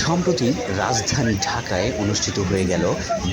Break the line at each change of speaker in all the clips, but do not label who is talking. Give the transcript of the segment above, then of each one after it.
সম্প্রতি রাজধানী ঢাকায় অনুষ্ঠিত হয়ে গেল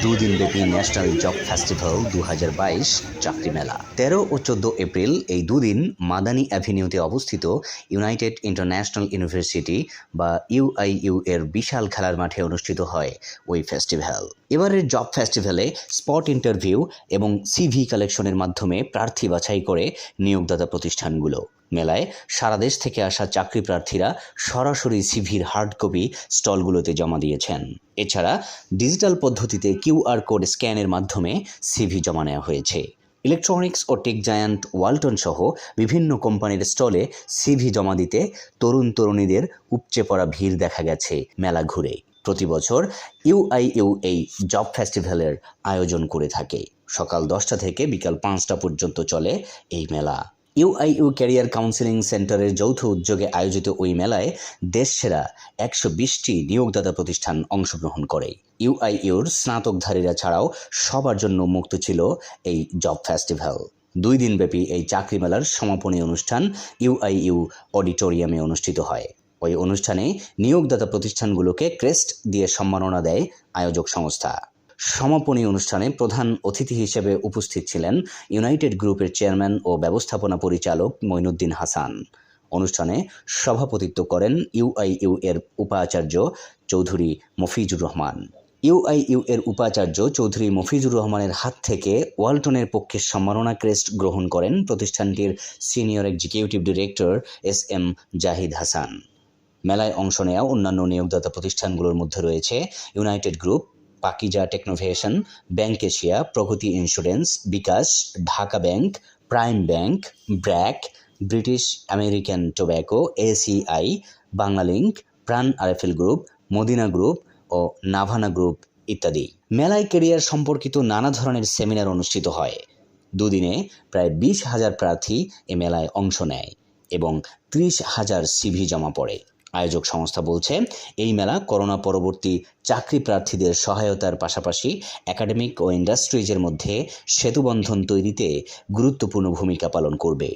দুদিনব্যাপী ন্যাশনাল জব ফেস্টিভ্যাল দু হাজার বাইশ চাকরি মেলা। তেরো ও চোদ্দ এপ্রিল এই দুদিন মাদানী অ্যাভিনিউতে অবস্থিত ইউনাইটেড ইন্টারন্যাশনাল ইউনিভার্সিটি বা ইউআইইউ এর বিশাল খেলার মাঠে অনুষ্ঠিত হয় ওই ফেস্টিভ্যাল। এবারের জব ফেস্টিভ্যালে স্পট ইন্টারভিউ এবং সিভি কালেকশনের মাধ্যমে প্রার্থী বাছাই করে নিয়োগদাতা প্রতিষ্ঠানগুলো। মেলায় সারা দেশ থেকে আসা চাকরি প্রার্থীরা সরাসরি সিভির হার্ড কপি স্টলগুলোতে জমা দিয়েছেন। এছাড়া ডিজিটাল পদ্ধতিতে কিউআর কোড স্ক্যানের মাধ্যমে সিভি জমা নেওয়া হয়েছে। ইলেকট্রনিক্স ও টেক জায়ান্ট ওয়ালটন সহ বিভিন্ন কোম্পানির স্টলে সিভি জমা দিতে তরুণ তরুণীদের উপচে পড়া ভিড় দেখা গেছে মেলা ঘুরে। প্রতি বছর ইউআইইউ এই জব ফেস্টিভ্যালের আয়োজন করে থাকে। সকাল দশটা থেকে বিকাল পাঁচটা পর্যন্ত চলে এই মেলা। ইউআইইউ ক্যারিয়ার কাউন্সিলিং সেন্টারের যৌথ উদ্যোগে আয়োজিত ওই মেলায় দেশসেরা একশো বিশটি নিয়োগদাতা প্রতিষ্ঠান অংশগ্রহণ করে। ইউআইইউর স্নাতকধারীরা ছাড়াও সবার জন্য মুক্ত ছিল এই জব ফেস্টিভ্যাল। দুই দিনব্যাপী এই চাকরি মেলার সমাপনী অনুষ্ঠান ইউআইইউ অডিটোরিয়ামে অনুষ্ঠিত হয়। ওই অনুষ্ঠানে নিয়োগদাতা প্রতিষ্ঠানগুলোকে ক্রেস্ট দিয়ে সম্মাননা দেয় আয়োজক সংস্থা। সমাপনী অনুষ্ঠানে প্রধান অতিথি হিসেবে উপস্থিত ছিলেন ইউনাইটেড গ্রুপের চেয়ারম্যান ও ব্যবস্থাপনা পরিচালক মঈনুদ্দিন হাসান। অনুষ্ঠানে সভাপতিত্ব করেন ইউআইইউ এর উপাচার্য চৌধুরী মফিজুর রহমান। ইউআইইউ এর উপাচার্য চৌধুরী মফিজুর রহমানের হাত থেকে ওয়ালটনের পক্ষে সম্মাননা ক্রেস্ট গ্রহণ করেন প্রতিষ্ঠানটির senior executive director S M Zahid Hasan. মেলায় অংশ নেওয়া অন্যান্য নিয়োগদাতা প্রতিষ্ঠানগুলোর মধ্যে রয়েছে United Group Pakiza Technovation, Bank Asia, Pragati insurance, bKash, Dhaka Bank, Prime Bank, BRAC, British American Tobacco, ACI, Banglalink, Pran RFL Group, Madina Group ও Navana group ইত্যাদি। মেলায় কেরিয়ার সম্পর্কিত নানা ধরনের সেমিনার অনুষ্ঠিত হয়। দুদিনে প্রায় বিশ হাজার প্রার্থী এ মেলায় অংশ নেয় এবং ত্রিশ হাজার সিভি জমা পড়ে। আয়োজক সংস্থা বলছে, এই মেলা করোনা পরবর্তী চাকরি প্রার্থীদের সহায়তার পাশাপাশি একাডেমিক ও ইন্ডাস্ট্রিজের মধ্যে সেতুবন্ধন তৈরিতে গুরুত্বপূর্ণ ভূমিকা পালন করবে।